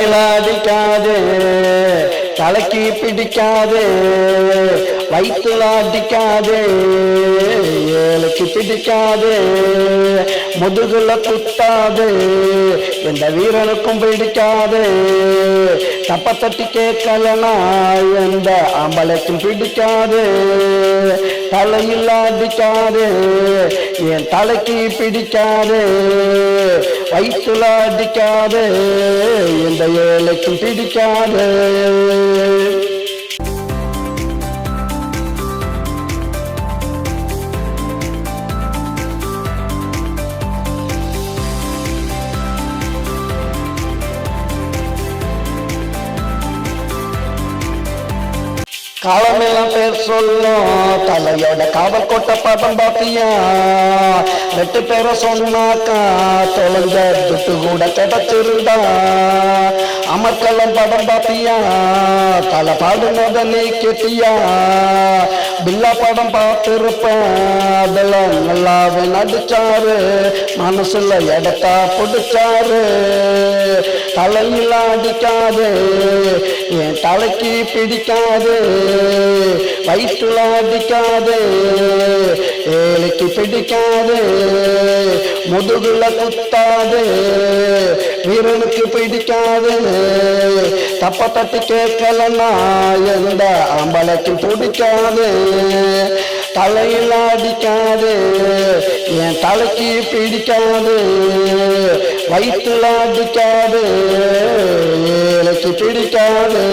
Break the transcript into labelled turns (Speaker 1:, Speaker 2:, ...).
Speaker 1: அடிக்காது தலைக்கு பிடிக்காது வயிற்றுல அடிக்காது ஏழுக்கு பிடிக்காது. முதுகுல குத்தாது எந்த வீரனுக்கும் பிடிக்காது. தப்ப தட்டி கேட்கலனா எந்த ஆம்பளைக்கும் பிடிக்காது. தலையில் அடிக்காது என் தலைக்கு பிடிக்காது. வயிற்றுல அடிக்காது எந்த ஏழைக்கும் பிடிக்காது. காலமெல்லாம் பேர் சொல்லும் தலையோட காவல் கோட்ட படம் பாத்தியா? ரெட்டு பேரை சொன்னாக்கா தொலைஞ்ச துட்டு கூட கிடைச்சிருந்தா. அமர்கலம் படம் பாத்தியா? தலை பாடுனத நீ கெட்டியா? பில்லா படம் பார்த்திருப்பேன் அதெல்லாம் எல்லாவும் நடிச்சாரு மனசுல இடத்தா பிடிச்சாரு. தலையில் அடிக்காது என் தலைக்கு பிடிக்காது வயிற்றுல அடிக்காது ஏழைக்கு பிடிக்காது முதுகுல குத்தாது வீரனுக்கு பிடிக்காது. தப்ப தட்டி கேட்கலன்னா எந்த அம்பளைக்கு பிடிக்காது. தலையில் அடிக்காது என் தலைக்கு பிடிக்காது வயிற்றுல அடிக்காது எனக்கு பிடிக்காது.